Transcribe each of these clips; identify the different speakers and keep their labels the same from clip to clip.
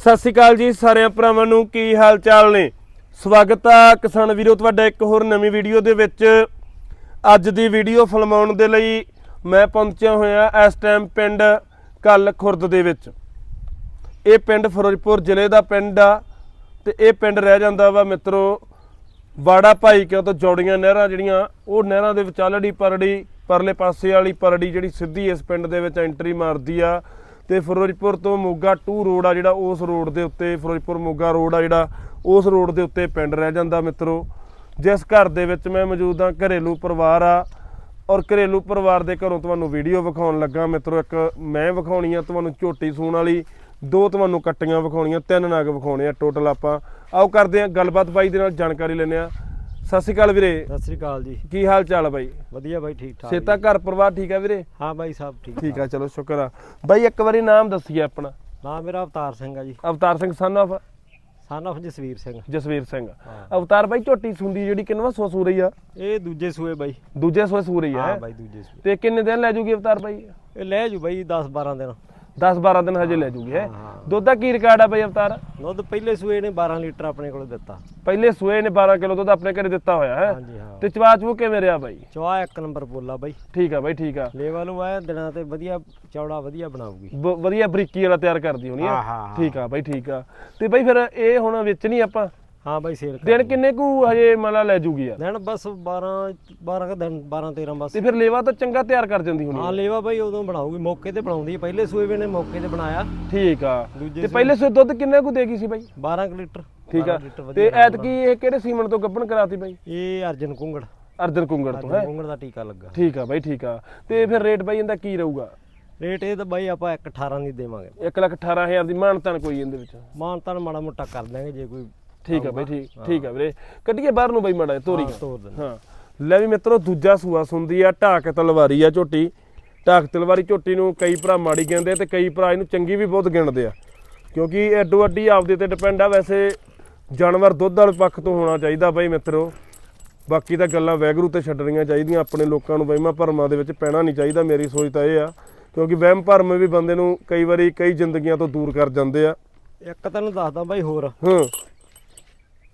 Speaker 1: ਸਤਿ ਸ਼੍ਰੀ ਅਕਾਲ ਜੀ ਸਾਰਿਆਂ ਭਰਾਵਾਂ ਨੂੰ, ਕੀ ਹਾਲ ਚਾਲ ਨੇ? ਸਵਾਗਤ ਆ ਕਿਸਾਨ ਵੀਰੋ, ਤੁਹਾਡਾ ਇੱਕ ਹੋਰ ਨਵੀਂ ਵੀਡੀਓ ਦੇ ਵਿੱਚ। ਅੱਜ ਦੀ ਵੀਡੀਓ ਫਿਲਮਾਉਣ ਦੇ ਲਈ ਮੈਂ ਪਹੁੰਚਿਆ ਹੋਇਆ ਇਸ ਟਾਈਮ ਪਿੰਡ ਕੱਲ ਖੁਰਦ ਦੇ ਵਿੱਚ। ਇਹ ਪਿੰਡ ਫਿਰੋਜ਼ਪੁਰ ਜ਼ਿਲ੍ਹੇ ਦਾ ਪਿੰਡ ਆ ਤੇ ਇਹ ਪਿੰਡ ਰਹਿ ਜਾਂਦਾ ਵਾ ਮਿੱਤਰੋ ਵਾੜਾ ਭਾਈ ਕਿਉਂ ਤੋਂ ਜੋੜੀਆਂ ਨਹਿਰਾਂ ਜਿਹੜੀਆਂ, ਉਹ ਨਹਿਰਾਂ ਦੇ ਵਿਚਾਲੜੀ ਪਰੜੀ, ਪਰਲੇ ਪਾਸੇ ਵਾਲੀ ਪਰੜੀ ਜਿਹੜੀ ਸਿੱਧੀ ਇਸ ਪਿੰਡ ਦੇ ਵਿੱਚ ਐਂਟਰੀ ਮਾਰਦੀ ਆ। ਤੇ ਫਿਰੋਜ਼ਪੁਰ ਤੋਂ ਮੋਗਾ 2 ਰੋਡ ਆ ਜਿਹੜਾ ਉਸ ਰੋਡ ਦੇ ਉੱਤੇ, ਫਿਰੋਜ਼ਪੁਰ ਮੋਗਾ ਰੋਡ ਆ ਜਿਹੜਾ ਉਸ ਰੋਡ ਦੇ ਉੱਤੇ ਪਿੰਡ ਰਹਿ ਜਾਂਦਾ ਮਿੱਤਰੋ। ਜਿਸ ਘਰ ਦੇ ਵਿੱਚ ਮੈਂ ਮੌਜੂਦ ਹਾਂ, ਘਰੇਲੂ ਪਰਿਵਾਰ ਆ। ਔਰ ਘਰੇਲੂ ਪਰਿਵਾਰ ਦੇ ਘਰੋਂ ਤੁਹਾਨੂੰ ਵੀਡੀਓ ਵਿਖਾਉਣ ਲੱਗਾ ਮਿੱਤਰੋ, ਇੱਕ ਮੈਂ ਵਿਖਾਉਣੀ ਆ, ਤੁਹਾਨੂੰ ਝੋਟੀ ਸੂਣ ਵਾਲੀ, ਦੋ ਤੁਹਾਨੂੰ ਕੱਟੀਆਂ ਵਿਖਾਉਣੀਆਂ, ਤਿੰਨ ਨਗ ਵਿਖਾਉਣੇ ਆ, ਟੋਟਲ ਆਪਾਂ। ਆਓ ਕਰਦੇ ਆ ਗੱਲਬਾਤ, ਬਾਈ ਦੇ ਨਾਲ ਜਾਣਕਾਰੀ ਲੈਂਦੇ ਆ ਸਤਿ ਸ਼੍ਰੀ ਅਕਾਲ ਵੀਰੇ।
Speaker 2: ਸਤਿ ਸ੍ਰੀ ਅਕਾਲ ਜੀ।
Speaker 1: ਕੀ ਹਾਲ ਚਾਲ ਆ ਬਾਈ?
Speaker 2: ਵਧੀਆ ਬਾਈ ਠੀਕ ਠਾਕ
Speaker 1: ਸੇਤਾ ਘਰ ਪਰਿਵਾਰ ਠੀਕ ਆ ਵੀਰੇ।
Speaker 2: ਹਾਂ ਬਾਈ ਸਭ ਠੀਕ
Speaker 1: ਠੀਕ ਆ ਚਲੋ ਸ਼ੁਕਰ ਆ। ਬਾਈ ਇੱਕ ਵਾਰੀ ਨਾਮ ਦੱਸੀਏ ਆਪਣਾ।
Speaker 2: ਨਾਮ ਮੇਰਾ ਅਵਤਾਰ ਸਿੰਘ ਆ ਜੀ।
Speaker 1: ਅਵਤਾਰ ਸਿੰਘ ਸਨ of?
Speaker 2: Son of Jasvir Singh.
Speaker 1: Jasvir Singh.
Speaker 2: ਹਾਂ।
Speaker 1: ਅਵਤਾਰ ਬਾਈ ਝੋਟੀ ਸੁੰਦੀ ਜਿਹੜੀ ਕਿੰਨਵਾ ਸੋ ਸੂ ਰਹੀ ਆ?
Speaker 2: ਇਹ ਦੂਜੇ ਸੂਏ ਬਾਈ।
Speaker 1: ਦੂਜੇ ਸੋ ਸੂ ਰਹੀ
Speaker 2: ਹਾਂ
Speaker 1: ਆ
Speaker 2: ਬਾਈ ਦੂਜੇ ਸੂਏ।
Speaker 1: ਤੇ ਕਿੰਨੇ ਦਿਨ ਲੈ ਜੂਗੀ ਅਵਤਾਰ ਬਾਈ?
Speaker 2: ਇਹ ਲੈ ਜੂ ਬਾਈ 10 12 ਦਿਨ।
Speaker 1: 10 12 ਦਿਨ ਹਜੇ ਲੈ ਜੂਗੀ ਹੈ। ਦੁੱਧ ਦਾ ਕੀ ਰਿਕਾਰਡ ਆ ਬਾਈ ਅਵਤਾਰ?
Speaker 2: ਦੁੱਧ ਪਹਿਲੇ ਸੂਏ ਨੇ 12 ਲੀਟਰ ਆਪਣੇ ਕੋਲ ਦਿੱਤਾ।
Speaker 1: ਪਹਿਲੇ ਸੂਏ ਨੇ 12 ਕਿਲੋ ਦੁੱਧ ਆਪਣੇ ਘਰੇ ਦਿੱਤਾ ਹੋਇਆ ਹੈ?
Speaker 2: ਹਾਂਜੀ ਹਾਂ।
Speaker 1: ਤੇ ਚਵਾਚੂ ਕਿਵੇਂ ਰਿਹਾ ਬਾਈ?
Speaker 2: ਚਵਾ ਇੱਕ ਨੰਬਰ ਬੋਲਾ ਬਾਈ।
Speaker 1: ਠੀਕ ਆ ਬਾਈ ਠੀਕ ਆ।
Speaker 2: ਲੇਵਲ ਨੂੰ ਆਇਆ ਦਿਨਾਂ ਤੇ ਵਧੀਆ ਚੌੜਾ ਵਧੀਆ ਬਣਾਉਗੀ
Speaker 1: ਵਧੀਆ ਬਰੀਕੀ ਵਾਲਾ ਤਿਆਰ ਕਰਦੀ ਹੋਣੀ ਆ। ਠੀਕ ਆ ਬਾਈ ਠੀਕ ਆ। ਤੇ ਬਾਈ ਫਿਰ ਇਹ ਹੁਣ ਵਿੱਚ ਨਹੀਂ ਆਪਾਂ?
Speaker 2: ਹਾਂ ਬਾਈ ਸੇਲ
Speaker 1: ਦਿਨ ਕਿੰਨੇ ਕੁ ਹਜੇ ਮਲਾ ਲੈ ਜੂਗੀ ਆ
Speaker 2: ਦਿਨ ਬਸ 12 12 ਕ ਦਿਨ 12 13 ਬਸ।
Speaker 1: ਤੇ ਫਿਰ ਲੇਵਾ ਤਾਂ ਚੰਗਾ ਤਿਆਰ ਕਰ ਜਾਂਦੀ ਹੋਣੀ।
Speaker 2: ਹਾਂ। ਲੇਵਾ ਬਾਈ ਉਦੋਂ ਬਣਾਉਗੀ ਮੌਕੇ ਤੇ ਬਣਾਉਂਦੀ ਹੈ। ਪਹਿਲੇ ਸੂਏ ਨੇ ਮੌਕੇ ਤੇ ਬਣਾਇਆ।
Speaker 1: ਠੀਕ ਆ। ਤੇ ਪਹਿਲੇ ਸੂਏ ਦੁੱਧ ਕਿੰਨੇ ਕੁ ਦੇਗੀ ਸੀ ਬਾਈ?
Speaker 2: 12 ਕੁ ਲੀਟਰ
Speaker 1: ਠੀਕ ਆ।
Speaker 2: 12 ਲੀਟਰ
Speaker 1: ਤੇ ਐਤਕੀ ਇਹ ਕਿਹੜੇ ਸੀਮਨ ਤੋਂ ਗੱਭਣ ਕਰਾਤੀ ਬਾਈ?
Speaker 2: ਇਹ ਅਰਜਨ ਕੁੰਗੜ।
Speaker 1: ਅਰਜਨ ਕੁੰਗੜ ਤੋਂ ਹੈ?
Speaker 2: ਕੁੰਗੜ ਦਾ ਟੀਕਾ ਲੱਗਾ।
Speaker 1: ਠੀਕ ਆ ਬਾਈ ਠੀਕ ਆ। ਤੇ ਫਿਰ ਰੇਟ ਬਾਈ ਇਹਦਾ ਕੀ ਰਹੂਗਾ?
Speaker 2: ਰੇਟ ਇਹ ਤਾਂ ਬਾਈ ਆਪਾਂ 1.18 ਦੀ ਦੇਵਾਂਗੇ।
Speaker 1: 1 ਲੱਖ 18000 ਦੀ ਮਾਨਤਾਨ ਕੋਈ ਇਹਦੇ ਵਿੱਚ?
Speaker 2: ਮਾਨ ਤਾਂ ਮਾੜਾ ਮੋਟਾ ਕਰ ਦਾਂਗੇ ਜੇ ਕੋਈ
Speaker 1: ਠੀਕ ਆ ਬਾਈ ਠੀਕ ਠੀਕ ਆ ਵੀਰੇ। ਕੱਢੀਏ ਬਾਹਰ ਨੂੰ ਬਾਈ ਮਾੜਾ ਤੋਰੀ
Speaker 2: ਹਾਂ, ਤੋਰ ਦਿੰਦੇ
Speaker 1: ਹਾਂ। ਲੈ ਵੀ ਮਿੱਤਰੋ ਦੂਜਾ ਸੂਆ ਸੁੰਦੀ ਆ ਢਾਕ ਤਲਵਾਰੀ ਆ ਝੋਟੀ। ਢਾਕ ਤਲਵਾਰੀ ਝੋਟੀ ਨੂੰ ਕਈ ਭਰਾ ਮਾੜੀ ਕਹਿੰਦੇ ਤੇ ਕਈ ਭਰਾ ਇਹਨੂੰ ਚੰਗੀ ਵੀ ਬਹੁਤ ਗਿਣਦੇ ਆ। ਕਿਉਂਕਿ ਅੱਡੋ ਅੱਡੀ ਆਪਦੇ ਤੇ ਡਿਪੈਂਡ ਆ ਵੈਸੇ ਜਾਨਵਰ ਦੁੱਧ ਵਾਲੇ ਪੱਖ ਤੋਂ ਹੋਣਾ ਚਾਹੀਦਾ ਬਾਈ ਮਿੱਤਰੋ। ਬਾਕੀ ਤਾਂ ਗੱਲਾਂ ਵੈਗਰੂ ਤੇ ਛੱਡਣੀਆਂ ਚਾਹੀਦੀਆਂ ਆਪਣੇ ਲੋਕਾਂ ਨੂੰ ਵਹਿਮਾਂ ਭਰਮਾਂ ਦੇ ਵਿੱਚ ਪੈਣਾ ਨਹੀਂ ਚਾਹੀਦਾ ਮੇਰੀ ਸੋਚ ਤਾਂ ਇਹ ਆ। ਕਿਉਂਕਿ ਵਹਿਮ ਭਰਮ ਵੀ ਬੰਦੇ ਨੂੰ ਕਈ ਵਾਰੀ ਕਈ ਜ਼ਿੰਦਗੀਆਂ ਤੋਂ ਦੂਰ ਕਰ ਜਾਂਦੇ ਆ।
Speaker 2: ਇੱਕ ਤੈਨੂੰ ਦੱਸਦਾ ਬਾਈ ਹੋਰ।
Speaker 1: ਹਾਂ।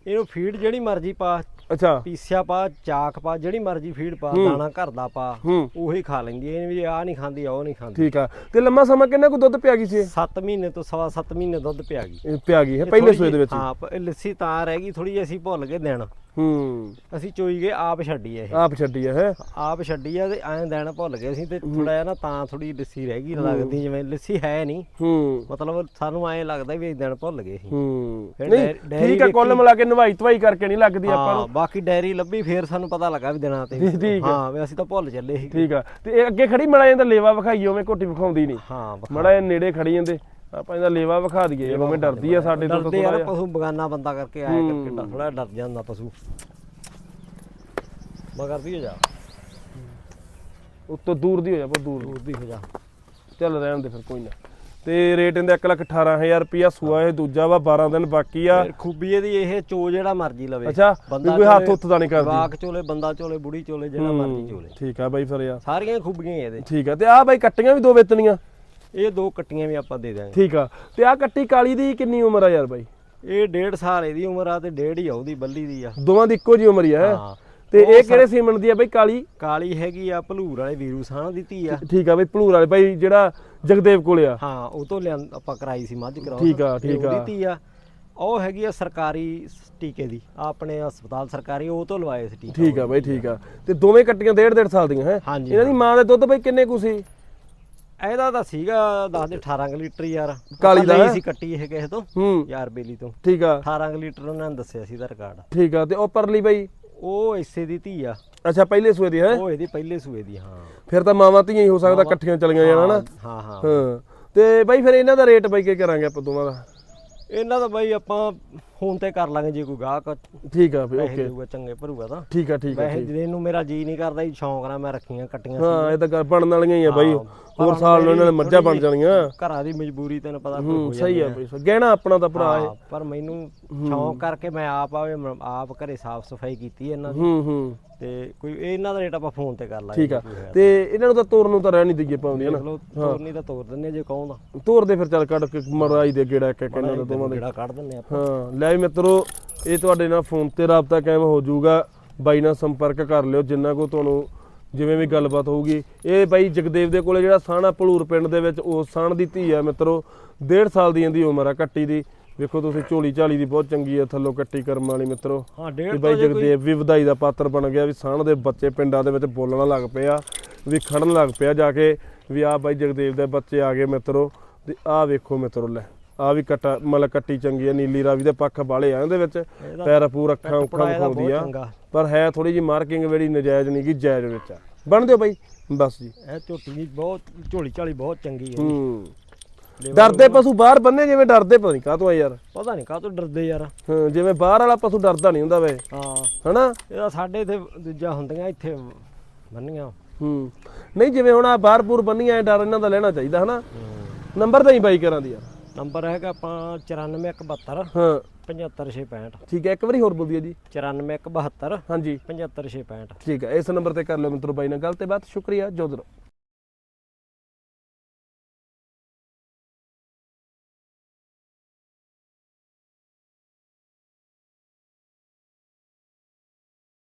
Speaker 2: ਇਹਨੂੰ ਫੀਡ ਜਿਹੜੀ ਮਰਜ਼ੀ ਪਾ
Speaker 1: ਅੱਛਾ।
Speaker 2: ਪੀਸਿਆ ਪਾ ਚਾਕ ਪਾ ਜਿਹੜੀ ਮਰਜ਼ੀ ਫੀਡ ਪਾ। ਦਾਣਾ ਘਰ ਦਾ ਪਾ ਉਹੀ ਖਾ ਲੈਂਦੀ ਐ ਇਹ ਵੀ ਆ ਨਹੀਂ ਖਾਂਦੀ ਉਹ ਨਹੀਂ ਖਾਂਦੀ।
Speaker 1: ਠੀਕ ਆ। ਤੇ ਲੰਮਾ ਸਮਾਂ ਕਿੰਨਾ ਕੁ ਦੁੱਧ ਪਿਆ ਗਈ ਸੀ ਇਹ?
Speaker 2: 7 ਮਹੀਨੇ ਤੋਂ ਸਵਾ 7 ਮਹੀਨੇ ਦੁੱਧ ਪਿਆ ਗਈ।
Speaker 1: ਪਿਆ ਗਈ ਹੈ ਪਹਿਲੇ ਸੂਏ ਦੇ
Speaker 2: ਜਿਹੀ-
Speaker 1: ਵਿੱਚ। ਹੀ?
Speaker 2: ਲੱਸੀ ਤਾਂ ਰਹਿ ਗਈ ਥੋੜੀ ਅਸੀਂ ਭੁੱਲ ਗਏ ਦੇਣ
Speaker 1: ਹੂੰ।
Speaker 2: ਅਸੀਂ ਚੋਈ ਗਏ ਆਪ ਛੱਡੀ ਐ ਇਹ।
Speaker 1: ਆਪ ਛੱਡੀ ਹੈਂ?
Speaker 2: ਆਪ ਛੱਡੀ ਆ ਤੇ ਐਂ ਦੇਣ ਭੁੱਲ ਗਏ ਅਸੀਂ ਤੇ ਥੋੜਾ ਜਿਹਾ ਨਾ ਤਾਂ ਥੋੜੀ ਲੱਸੀ ਰਹਿ ਗਈ ਲੱਗਦੀ ਜਿਵੇਂ ਲੱਸੀ ਹੈ ਨਹੀਂ।
Speaker 1: ਹੂੰ।
Speaker 2: ਮਤਲਬ ਸਾਨੂੰ ਐਂ ਲੱਗਦਾ ਵੀ ਦਿਨ ਭੁੱਲ ਗਏ ਸੀ।
Speaker 1: ਹੂੰ। ਨਹੀਂ ਠੀਕ ਆ ਕੁੱਲ। ਮਿਲਾ ਕੇ ਨਵਾਈ ਧਵਾਈ ਕਰਕੇ ਨਹੀਂ ਲੱਗਦੀ ਆਪਾਂ
Speaker 2: ਹਾਂ
Speaker 1: ਨੂੰ
Speaker 2: ਬਾਕੀ ਡੈਰੀ ਲੱਭੀ ਫੇਰ ਸਾਨੂੰ ਪਤਾ ਲੱਗਾ ਵੀ ਦਿਨਾਂ ਤੇ।
Speaker 1: ਹੈ।
Speaker 2: ਵੀ ਅਸੀਂ ਤਾਂ ਭੁੱਲ ਚੱਲੇ ਸੀ।
Speaker 1: ਠੀਕ ਆ। ਤੇ ਅੱਗੇ ਖੜੀ ਮੜਾ ਜਾਂਦਾ ਲੇਵਾ ਵਿਖਾਈ ਘੋਟੀ ਵਿਖਾਉਂਦੀ ਨਹੀਂ।
Speaker 2: ਹਾਂ
Speaker 1: ਮੜਾ ਨੇੜੇ ਖੜੀ ਜਾਂਦੇ। ਆਪਾਂ ਇਹਦਾ ਲੇਵਾ ਵਿਖਾ ਦਈਏ ਉਵੇਂ ਡਰਦੀ ਆ ਸਾਡੇ ਤੋਂ
Speaker 2: ਡਰਦੇ ਯਾਰ ਪਸ਼ੂ ਬਗਾਨਾ ਬੰਦਾ ਕਰਕੇ ਆਇਆ। ਕਰਕੇ ਥੋੜਾ ਡਰ ਜਾਂਦਾ ਪਸ਼ੂ। ਮਗਰ ਦੀ ਹੋ ਜਾ।
Speaker 1: ਉੱਤੋਂ ਦੂਰ ਦੀ ਹੋ ਜਾ ਬਹੁਤ ਦੂਰ
Speaker 2: ਦੂਰ ਦੀ ਹੋ ਜਾ।
Speaker 1: ਚੱਲ ਰਹਿਣ ਦੇ ਫਿਰ ਕੋਈ ਨਾ। ਤੇ ਰੇਟ ਇਹਦਾ 1 ਲੱਖ 18000 ਰੁਪਿਆ ਸੂਆ ਇਹ ਦੂਜਾ ਵਾ 12 ਦਿਨ ਬਾਕੀ ਆ।
Speaker 2: ਖੂਬੀ ਇਹਦੀ ਇਹ ਚੋ ਜਿਹੜਾ ਮਰਜ਼ੀ ਲਵੇ।
Speaker 1: ਅੱਛਾ ਕੋਈ ਹੱਥ ਹੁੱਥ ਦਾ ਨਹੀਂ ਕਰਦੀ।
Speaker 2: ਵਾਕ ਚੋਲੇ ਬੰਦਾ ਚੋਲੇ ਬੁੜੀ ਚੋਲੇ ਜਿਹੜਾ ਮਰਜ਼ੀ ਚੋਲੇ।
Speaker 1: ਠੀਕ ਆ ਬਾਈ ਫਿਰ ਯਾਰ।
Speaker 2: ਸਾਰੀਆਂ ਖੂਬੀਆਂ ਇਹਦੇ।
Speaker 1: ਠੀਕ ਆ ਤੇ ਆ ਬਾਈ ਕੱਟੀਆਂ ਵੀ ਦੋ ਵੇਚਣੀਆਂ।
Speaker 2: ਇਹ ਦੋ ਕੱਟੀਆਂ ਵੀ ਆਪਾਂ ਦੇ ਦਾਂਗੇ
Speaker 1: ਠੀਕ ਆ। ਤੇ ਆ ਕੱਟੀ ਕਾਲੀ ਦੀ ਕਿੰਨੀ ਉਮਰ ਆ ਯਾਰ ਬਾਈ?
Speaker 2: ਇਹ ਡੇਢ ਸਾਲ ਇਹਦੀ ਉਮਰ ਆ ਤੇ ਡੇਢ ਹੀ ਆ ਉਹਦੀ ਬੱਲੀ ਦੀ ਆ।
Speaker 1: ਦੋਵਾਂ ਦੀ ਇੱਕੋ ਜੀ ਉਮਰ ਹੀ ਆ
Speaker 2: ਹਾਂ?
Speaker 1: ਤੇ ਇਹ ਕਿਹੜੇ ਸੀਮਨ ਦੀ ਆ ਬਾਈ ਕਾਲੀ?
Speaker 2: ਕਾਲੀ ਹੈਗੀ ਆ ਭਲੂਰ ਵਾਲੇ ਵੀਰੂ ਸਾਹ ਦੀ ਧੀ ਆ।
Speaker 1: ਠੀਕ ਆ ਬਾਈ ਭਲੂਰ ਵਾਲੇ। ਬਾਈ ਜਿਹੜਾ ਜਗਦੇਵ ਕੋਲੇ ਆ।
Speaker 2: ਹਾਂ ਉਹ ਤੋਂ ਲਿਆਂ ਆਪਾਂ ਕਰਾਈ ਸੀ ਮੱਝ ਕਰਾਉ
Speaker 1: ਠੀਕ ਆ, ਠੀਕ ਆ।
Speaker 2: ਧੀ ਆ। ਉਹ ਹੈਗੀ ਆ ਸਰਕਾਰੀ ਟੀਕੇ ਦੀ। ਆਪਣੇ ਹਸਪਤਾਲ ਸਰਕਾਰੀ ਉਹ ਤੋਂ ਲਵਾਏ ਸੀ ਟੀਕਾ
Speaker 1: ਠੀਕ ਆ ਬਾਈ ਠੀਕ ਆ। ਤੇ ਦੋਵੇਂ ਕੱਟੀਆਂ ਡੇਢ ਡੇਢ ਸਾਲ ਦੀਆਂ ਹੈ? ਇਹਨਾਂ ਦੀ ਮਾਂ ਦੇ ਦੁੱਧ ਬਾਈ ਕਿੰਨੇ ਕੁ ਸੀ?
Speaker 2: ਇਹਦਾ ਤਾਂ ਸੀਗਾ ਦੱਸ ਦੇ 18 ਕੁ ਲੀਟਰ ਯਾਰ।
Speaker 1: ਕਾਲੀ ਦਾ।
Speaker 2: ਲਈ? ਸੀ ਕੱਟੀ ਇਹ ਕਿਸੇ ਤੋਂ
Speaker 1: ਹੂੰ।
Speaker 2: ਯਾਰ ਬੇਲੀ ਤੋਂ।
Speaker 1: ਠੀਕ ਆ।
Speaker 2: 18 ਕੁ ਲੀਟਰ ਉਹਨਾਂ ਨੇ ਦੱਸਿਆ ਸੀ ਦਾ ਰਿਕਾਰਡ
Speaker 1: ਠੀਕ ਆ ਤੇ ਉਹ ਪਰਲੀ ਬਾਈ?
Speaker 2: ਉਹ ਇਸੇ ਦੀ ਧੀ ਆ।
Speaker 1: ਅੱਛਾ ਪਹਿਲੇ ਸੂਏ ਦੀ ਹੈ?
Speaker 2: ਉਹ ਇਹਦੀ ਪਹਿਲੇ ਸੂਏ ਦੀ ਹਾਂ।
Speaker 1: ਫਿਰ ਤਾਂ ਮਾਵਾਂ ਧੀਆਂ ਹੀ ਹੋ ਸਕਦਾ ਇਕੱਠੀਆਂ ਚਲੀਆਂ ਜਾਣਾ
Speaker 2: ਹਾਂ ਹਾਂ
Speaker 1: ਤੇ ਬਾਈ ਫਿਰ ਇਹਨਾਂ ਦਾ ਰੇਟ ਬਾਈ ਕੀ ਕਰਾਂਗੇ ਆਪਾਂ ਦੋਵਾਂ ਦਾ?
Speaker 2: ਇਹਨਾਂ ਦਾ ਬਾਈ ਆਪਾਂ ਫੋਨ ਤੇ ਕਰ ਲਾਂਗੇ ਜੇ ਕੋਈ ਗਾਹਕ
Speaker 1: ਠੀਕ ਆ
Speaker 2: ਪੈਸੇ
Speaker 1: ਓਕੇ।
Speaker 2: ਦੇਊਗਾ ਚੰਗੇ ਭਰੂਗਾ ਤਾਂ।
Speaker 1: ਠੀਕ ਆ ਠੀਕ ਆ
Speaker 2: ਵੈਸੇ ਜਿਹਦੇ ਨੂੰ ਮੇਰਾ ਜੀ ਨਹੀਂ ਕਰਦਾ ਜੀ ਸ਼ੌਂਕ ਨਾਲ ਮੈਂ ਰੱਖੀਆਂ ਕੱਟੀਆਂ
Speaker 1: ਹਾਂ ਇਹ ਤਾਂ ਗੱਲ ਬਣਨ ਵਾਲੀਆਂ ਹੀ ਆ ਬਾਈ। ਹੋਰ ਸਾਲ ਨੂੰ ਇਹਨਾਂ ਨੇ ਮੱਝਾਂ ਬਣ ਜਾਣੀਆਂ
Speaker 2: ਘਰਾਂ ਦੀ ਮਜਬੂਰੀ ਤੈਨੂੰ ਪਤਾ ਕੋਈ
Speaker 1: ਸਹੀ ਆ ਬਈ ਗਹਿਣਾ ਆਪਣਾ ਤਾਂ ਭਰਾ ਹੈ
Speaker 2: ਪਰ ਮੈਨੂੰ ਸ਼ੌਂਕ ਕਰਕੇ ਮੈਂ ਆਪ ਆਵੇ ਆਪ ਘਰੇ ਸਾਫ਼ ਸਫ਼ਾਈ ਕੀਤੀ ਇਹਨਾਂ ਦੀ।
Speaker 1: ਹੂੰ ਹੂੰ।
Speaker 2: ਤੇ ਕੋਈ ਇਹਨਾਂ ਦਾ ਰੇਟ ਆਪਾਂ ਫੋਨ ਤੇ ਕਰ ਲਾਂਗੇ
Speaker 1: ਠੀਕ ਆ। ਤੇ ਇਹਨਾਂ ਨੂੰ ਤਾਂ ਤੋਰਨ ਨੂੰ ਤਾਂ ਰਹਿ ਨਹੀਂ ਦਈਏ ਪਾਉਂਦੀ ਹਨਾ?
Speaker 2: ਤੋਰਨੀ ਤਾਂ ਤੋਰ ਦਿੰਨੇ ਜੇ ਕਹੋਂ ਦਾ
Speaker 1: ਤੋਰ ਦੇ ਫਿਰ ਚੱਲ ਕੱਢ ਕੇ ਮਰਾਈ ਦੇ ਗੇੜਾ ਇੱਕ ਇੱਕ ਇਹਨਾਂ ਦਾ ਦੋਵਾਂ ਦੇ।
Speaker 2: ਜਿਹੜਾ ਕੱਢ ਦਿੰਨੇ ਆਪਾਂ।
Speaker 1: ਹਾਂ ਲੈ ਵੀ ਮਿੱਤਰੋ ਇਹ ਤੁਹਾਡੇ ਨਾਲ ਫੋਨ ਤੇ ਰਾਬਤਾ ਕਾਇਮ ਹੋ ਜਾਊਗਾ। ਬਾਈ ਨਾਲ ਸੰਪਰਕ ਕਰ ਲਿਓ ਜਿੰਨਾ ਕੋ ਤੁਹਾਨੂੰ ਜਿਵੇਂ ਵੀ ਗੱਲਬਾਤ ਹੋਊਗੀ। ਇਹ ਬਾਈ ਜਗਦੇਵ ਦੇ ਕੋਲੇ ਜਿਹੜਾ ਸਾਣਾ ਭਲੂਰ ਪਿੰਡ ਦੇ ਵਿੱਚ ਉਸ ਸਾਣ ਦੀ ਧੀ ਆ ਮਿੱਤਰੋ। 1.5 ਸਾਲ ਦੀ ਇਹਦੀ ਉਮਰ ਆ ਕੱਟੀ ਦੀ। ਵੇਖੋ ਤੁਸੀਂ ਝੋਲੀ ਝਾਲੀ ਦੀ ਬਹੁਤ ਚੰਗੀ ਆ ਥੱਲੋਂ ਕੱਟੀ ਕਰਮ ਵਾਲੀ ਮਿੱਤਰੋ।
Speaker 2: ਹਾਂ ਡੇਢ
Speaker 1: ਬਾਈ ਜਗਦੇਵ ਵੀ ਵਧਾਈ ਦਾ ਪਾਤਰ ਬਣ ਗਿਆ ਵੀ ਸਾਣ ਦੇ ਬੱਚੇ ਪਿੰਡਾਂ ਦੇ ਵਿੱਚ ਬੋਲਣ ਲੱਗ ਪਏ ਆ ਵੀ ਖੜਨ ਲੱਗ ਪਿਆ ਜਾ ਕੇ ਵੀ ਆ ਬਾਈ ਜਗਦੇਵ ਦੇ ਬੱਚੇ ਆ ਗਏ ਮਿੱਤਰੋ। ਤੇ ਆ ਵੇਖੋ ਮਿੱਤਰੋ ਲੈ। ਆ ਵੀ ਕਟਾ ਮਤਲਬ ਕੱਟੀ ਚੰਗੀ ਆ ਨੀਲੀ ਰਾਵੀ ਦੇ ਪੱਖ ਬਾਲੇ ਆ ਇਹਦੇ ਵਿੱਚ। ਪੈਰ ਪੂਰ ਅੱਖਾਂ ਉੱਖਾਂ
Speaker 2: ਬਹੁਤ
Speaker 1: ਆ। ਪਰ ਹੈ ਥੋੜੀ ਜੀ ਮਾਰਕਿੰਗ ਜਿਹੜੀ ਨਜਾਇਜ਼ ਨਹੀਂ ਗੀ ਜਾਇਜ਼ ਵਿੱਚ ਆ। ਬਣ ਦਿਓ ਬਾਈ ਬਸ ਜੀ।
Speaker 2: ਇਹ ਝੋਟੀ ਦੀ ਬਹੁਤ ਝੋਲੀ ਝਾਲੀ ਬਹੁਤ ਚੰਗੀ ਹੈ।
Speaker 1: ਹੂੰ ਡਰਦੇ ਪਸ਼ੂ ਬਾਹਰ ਬੰਨੇ ਜਿਵੇਂ ਡਰਦੇ ਪਤਾ ਨਹੀਂ ਕਾਹਤੋਂ ਆ ਯਾਰ।
Speaker 2: ਪਤਾ ਨਹੀਂ ਕਾਹ ਤੋਂ ਡਰਦੇ ਯਾਰ।
Speaker 1: ਹਾਂ ਜਿਵੇਂ ਬਾਹਰ ਵਾਲਾ ਪਸ਼ੂ ਡਰਦਾ ਨਹੀਂ ਹੁੰਦਾ ਵੇ।
Speaker 2: ਹਾਂ।
Speaker 1: ਹਨਾ?
Speaker 2: ਇਹਦਾ ਸਾਡੇ ਇੱਥੇ ਦੂਜਾ ਹੁੰਦੀਆਂ ਇੱਥੇ ਬੰਨੀਆਂ।
Speaker 1: ਹੂੰ। ਨਹੀਂ ਜਿਵੇਂ ਹੁਣ ਆ ਬਾਹਰ ਬੂਰ ਬੰਨੀਆਂ ਐ ਡਰ ਇਹਨਾਂ ਦਾ ਲੈਣਾ ਚਾਹੀਦਾ ਹਨਾ? ਨੰਬਰ ਤਾਂ ਹੀ ਬਾਈ ਕਰਾਂ ਦੀ ਯਾਰ।
Speaker 2: ਨੰਬਰ ਹੈਗਾ ਆਪਣਾ 94172
Speaker 1: ਹਾਂ।
Speaker 2: 75665
Speaker 1: ਠੀਕ ਹੈ ਇੱਕ ਵਾਰੀ ਹੋਰ ਬੋਲ ਦਿਓ ਜੀ
Speaker 2: 94172
Speaker 1: ਹਾਂਜੀ।
Speaker 2: 75665
Speaker 1: ਠੀਕ ਹੈ ਇਸ ਨੰਬਰ ਤੇ ਕਰ ਲਿਓ ਮਿੱਤਰੋ ਬਾਈ ਨਾਲ ਗੱਲ ਤੇ ਬਾਤ ਸ਼ੁਕਰੀਆ ਜੋਦਰ